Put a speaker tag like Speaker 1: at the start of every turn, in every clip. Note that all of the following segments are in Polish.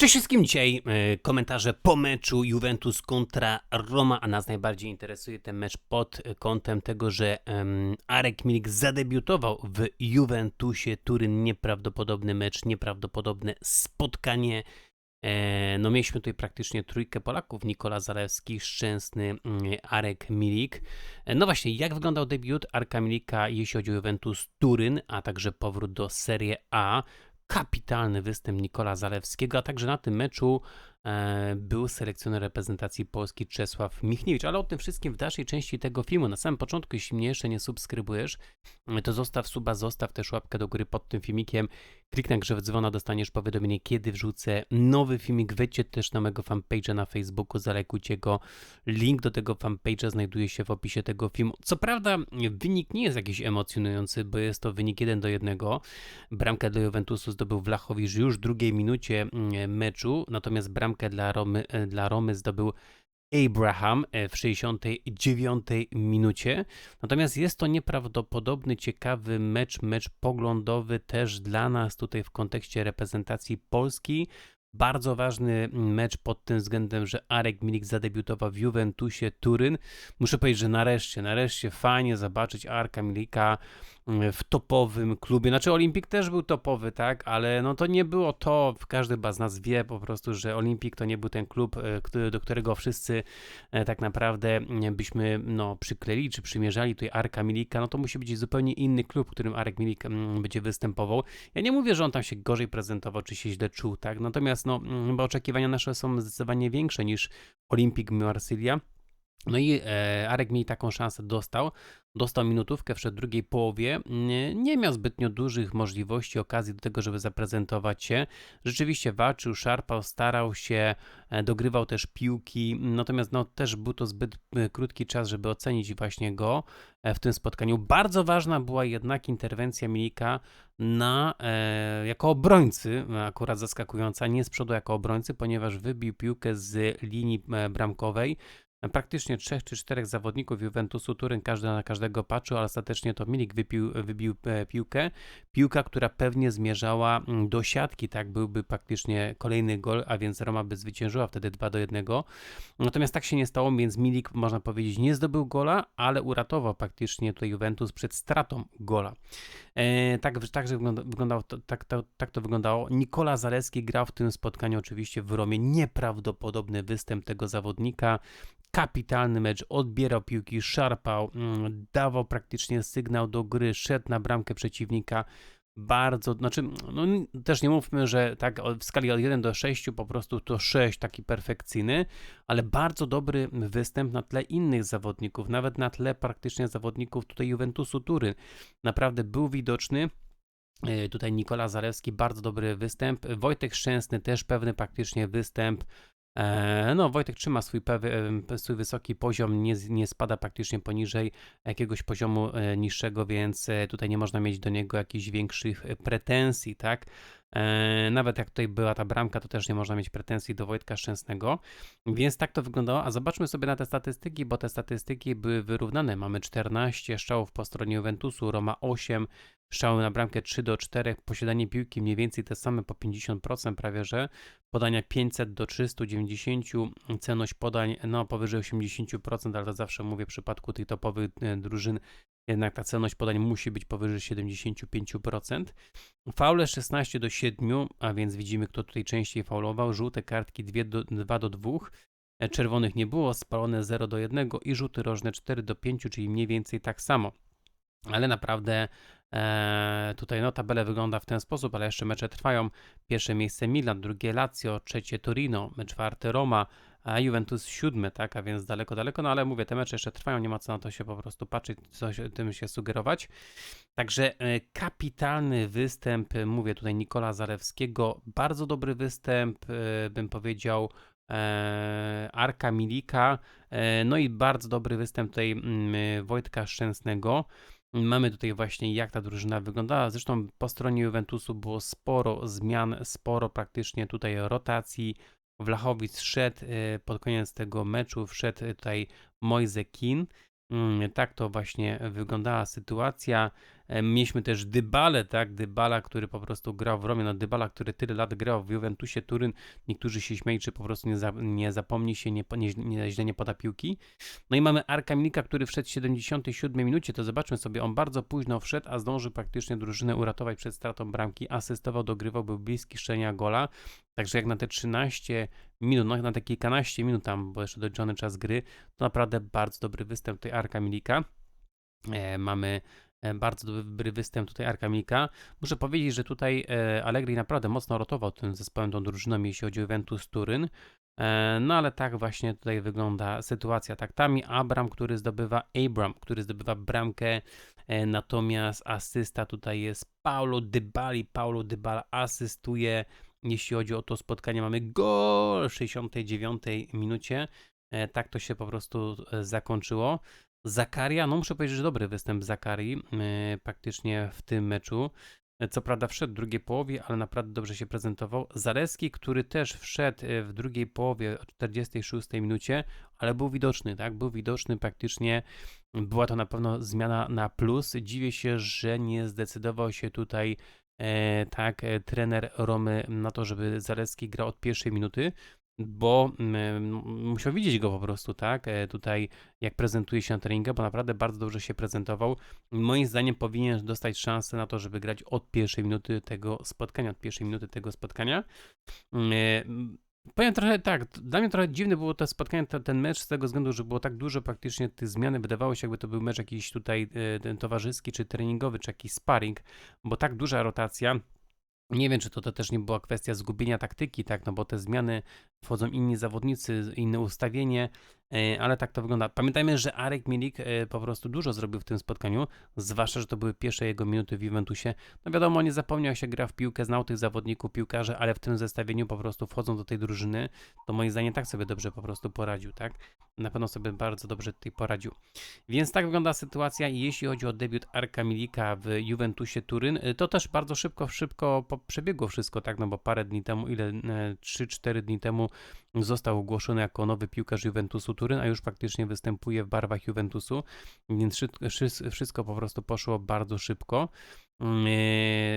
Speaker 1: Cześć wszystkim, dzisiaj e, komentarze po meczu Juventus kontra Roma, a nas najbardziej interesuje ten mecz pod kątem tego, że Arek Milik zadebiutował w Juventusie Turyn. Nieprawdopodobny mecz, nieprawdopodobne spotkanie. E, no mieliśmy tutaj praktycznie trójkę Polaków, Nikola Zalewski, Szczęsny, mm, Arek Milik. E, No właśnie, jak wyglądał debiut Arka Milika, jeśli chodzi o Juventus Turyn, a także powrót do Serie A? Kapitalny występ Nikola Zalewskiego, a także na tym meczu był selekcjoner reprezentacji Polski Czesław Michniewicz. Ale o tym wszystkim w dalszej części tego filmu. Na samym początku, jeśli mnie jeszcze nie subskrybujesz, e, to zostaw suba, zostaw też łapkę do góry pod tym filmikiem. Kliknij na grzew dzwona, dostaniesz powiadomienie, kiedy wrzucę nowy filmik. Wejdźcie też na mojego fanpage'a na Facebooku, zalajkujcie go. Link do tego fanpage'a znajduje się w opisie tego filmu. Co prawda, wynik nie jest jakiś emocjonujący, bo jest to wynik 1 do 1. Bramkę dla Juventusu zdobył Wlachowicz już w drugiej minucie mm, meczu, natomiast bramkę dla Romy, e, dla Romy zdobył Abraham e, w 69 minucie. Natomiast jest to nieprawdopodobny, ciekawy mecz, mecz poglądowy też dla nas tutaj w kontekście reprezentacji Polski. Bardzo ważny mecz pod tym względem, że Arek Milik zadebiutował w Juventusie Turyn. Muszę powiedzieć, że nareszcie, nareszcie fajnie zobaczyć Arka Milika w topowym klubie. Znaczy Olimpik też był topowy, tak, ale no to nie było to, każdy z nas wie po prostu, że Olimpik to nie był ten klub, e, który, do którego wszyscy e, tak naprawdę mm, byśmy no, przykleili czy przymierzali tutaj Arka Milika, no to musi być zupełnie inny klub, w którym Arek Milik będzie występował. Ja nie mówię, że on tam się gorzej prezentował, czy się źle czuł, tak, natomiast no, chyba oczekiwania nasze są zdecydowanie większe niż Olimpik Marsylia. No i e, Arek mi taką szansę dostał. Dostał minutówkę w drugiej połowie. Nie, miał zbytnio dużych możliwości, okazji do tego, żeby zaprezentować się. Rzeczywiście walczył, szarpał, starał się, e, dogrywał też piłki. Natomiast no, też był to zbyt e, krótki czas, żeby ocenić właśnie go w tym spotkaniu. Bardzo ważna była jednak interwencja Milika na, jako obrońcy, akurat zaskakująca, nie z przodu jako obrońcy, ponieważ wybił piłkę z linii bramkowej praktycznie trzech czy czterech zawodników Juventusu Turyn, każdy na każdego patrzył, ale ostatecznie to Milik wypił, wybił e, piłkę. Piłka, która pewnie zmierzała mm, do siatki, tak byłby praktycznie kolejny gol, a więc Roma by zwyciężyła wtedy 2 do 1. Natomiast tak się nie stało, więc Milik, można powiedzieć, nie zdobył gola, ale uratował praktycznie tutaj Juventus przed stratą gola. E, tak, tak, że wygląda, wyglądało tak, to, tak to wyglądało. Nikola Zaleski grał w tym spotkaniu oczywiście w Romie. Nieprawdopodobny występ tego zawodnika kapitalny mecz, odbierał piłki, szarpał, mm, dawał praktycznie sygnał do gry, szedł na bramkę przeciwnika. Bardzo, znaczy, no też nie mówmy, że tak w skali od 1 do 6 po prostu to 6 taki perfekcyjny, ale bardzo dobry występ na tle innych zawodników, nawet na tle praktycznie zawodników tutaj Juventusu Turyn. Naprawdę był widoczny. E, Tutaj Nikola Zalewski, bardzo dobry występ. Wojtek Szczęsny też pewny praktycznie występ. E, No, Wojtek trzyma swój, e, swój wysoki poziom, nie, nie spada praktycznie poniżej jakiegoś poziomu e, niższego, więc tutaj nie można mieć do niego jakichś większych pretensji, tak? E, Nawet jak tutaj była ta bramka, to też nie można mieć pretensji do Wojtka Szczęsnego. Więc tak to wyglądało. A zobaczmy sobie na te statystyki, bo te statystyki były wyrównane. Mamy 14 strzałów po stronie Juventusu, Roma 8, strzały na bramkę 3 do 4, posiadanie piłki mniej więcej te same po 50% prawie, że podania 500 do 390, celność podań no powyżej 80%, ale to zawsze mówię w przypadku tych topowych e, drużyn, jednak ta celność podań musi być powyżej 75%. Faule 16 do 7, a więc widzimy kto tutaj częściej faulował, żółte kartki 2 do, 2 do 2, e, czerwonych nie było, spalone 0 do 1 i rzuty rożne 4 do 5, czyli mniej więcej tak samo. Ale naprawdę e, tutaj no, tabela wygląda w ten sposób, ale jeszcze mecze trwają. Pierwsze miejsce Milan, drugie Lazio, trzecie Torino, czwarte Roma, a Juventus siódmy, tak, a więc daleko, daleko, no ale mówię, te mecze jeszcze trwają, nie ma co na to się po prostu patrzeć, co się, tym się sugerować. Także e, kapitalny występ, mówię tutaj Nikola Zalewskiego, bardzo dobry występ, e, bym powiedział, e, Arka Milika, no i bardzo dobry występ tutaj mm, Wojtka Szczęsnego. Mamy tutaj właśnie jak ta drużyna wyglądała. Zresztą po stronie Juventusu było sporo zmian, sporo praktycznie tutaj rotacji. Wlachowic szedł e, pod koniec tego meczu, wszedł tutaj Moise Kin. Mm, Tak to właśnie wyglądała sytuacja. E, Mieliśmy też Dybale, tak, Dybala, który po prostu grał w Romie, no Dybala, który tyle lat grał w Juventusie Turyn, niektórzy się śmieją, czy po prostu nie, za, nie zapomni się, nie, nie, nie, źle nie poda piłki. No i mamy Arka Milika, który wszedł w 77 minucie, to zobaczmy sobie, on bardzo późno wszedł, a zdążył praktycznie drużynę uratować przed stratą bramki, asystował, dogrywał, był bliski szczenia gola, także jak na te 13 minut, no na te kilkanaście minut tam, bo jeszcze doliczony czas gry, to naprawdę bardzo dobry występ tej Arka Milika. E, mamy bardzo dobry występ tutaj Arka Milika. Muszę powiedzieć, że tutaj e, Allegri naprawdę mocno rotował tym zespołem, tą drużyną, jeśli chodzi o Juventus Turyn. E, No ale tak właśnie tutaj wygląda sytuacja. Tak, tam i Abram, który zdobywa Abram, który zdobywa bramkę, e, natomiast asysta tutaj jest Paulo Dybali. Paulo Dybala asystuje, jeśli chodzi o to spotkanie. Mamy gol w 69 minucie. E, Tak to się po prostu e, zakończyło. Zakaria, no muszę powiedzieć, że dobry występ Zakarii e, praktycznie w tym meczu. Co prawda wszedł w drugiej połowie, ale naprawdę dobrze się prezentował. Zaleski, który też wszedł e, w drugiej połowie, o 46 minucie, ale był widoczny, tak? Był widoczny praktycznie. Była to na pewno zmiana na plus. Dziwię się, że nie zdecydował się tutaj e, tak e, trener Romy na to, żeby Zaleski grał od pierwszej minuty, bo mm, musiał widzieć go po prostu, tak? E, tutaj jak prezentuje się na treningach, bo naprawdę bardzo dobrze się prezentował. Moim zdaniem powinien dostać szansę na to, żeby grać od pierwszej minuty tego spotkania, od pierwszej minuty tego spotkania. Mm, e, Powiem trochę tak, dla mnie trochę dziwne było to spotkanie, te- ten mecz z tego względu, że było tak dużo praktycznie tych zmian, wydawało się jakby to był mecz jakiś tutaj e, ten towarzyski, czy treningowy, czy jakiś sparring, bo tak duża rotacja, nie wiem, czy to, to też nie była kwestia zgubienia taktyki, tak, no bo te zmiany wchodzą inni zawodnicy, inne ustawienie, ale tak to wygląda. Pamiętajmy, że Arek Milik e, po prostu dużo zrobił w tym spotkaniu, zwłaszcza, że to były pierwsze jego minuty w Juventusie. No wiadomo, nie zapomniał się gra w piłkę, znał tych zawodników, piłkarzy, ale w tym zestawieniu po prostu wchodzą do tej drużyny, to moim zdaniem tak sobie dobrze po prostu poradził, tak? Na pewno sobie bardzo dobrze tutaj poradził. Więc tak wygląda sytuacja i jeśli chodzi o debiut Arka Milika w Juventusie Turyn, y, to też bardzo szybko, szybko przebiegło wszystko, tak, no bo parę dni temu, ile, e, 3-4 dni temu został ogłoszony jako nowy piłkarz Juventusu Turyn, a już faktycznie występuje w barwach Juventusu, więc wszystko, wszys- wszystko po prostu poszło bardzo szybko. Mm, e,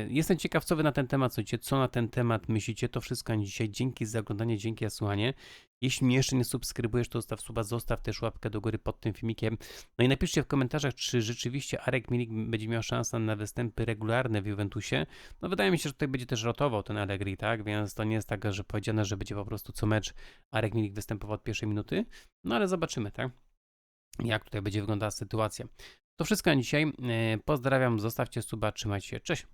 Speaker 1: Jestem ciekaw, co wy na ten temat sądzicie, co na ten temat myślicie, to wszystko na dzisiaj. Dzięki za oglądanie, dzięki za słuchanie. Jeśli mnie jeszcze nie subskrybujesz, to zostaw suba, zostaw też łapkę do góry pod tym filmikiem. No i napiszcie w komentarzach, czy rzeczywiście Arek Milik będzie miał szansę na występy regularne w Juventusie. No wydaje mi się, że tutaj będzie też rotował ten Allegri, tak? Więc to nie jest tak, że powiedziane, że będzie po prostu co mecz Arek Milik występował od pierwszej minuty. No ale zobaczymy, tak? Jak tutaj będzie wyglądała sytuacja. To wszystko na dzisiaj. E, Pozdrawiam, zostawcie suba, trzymajcie się. Cześć!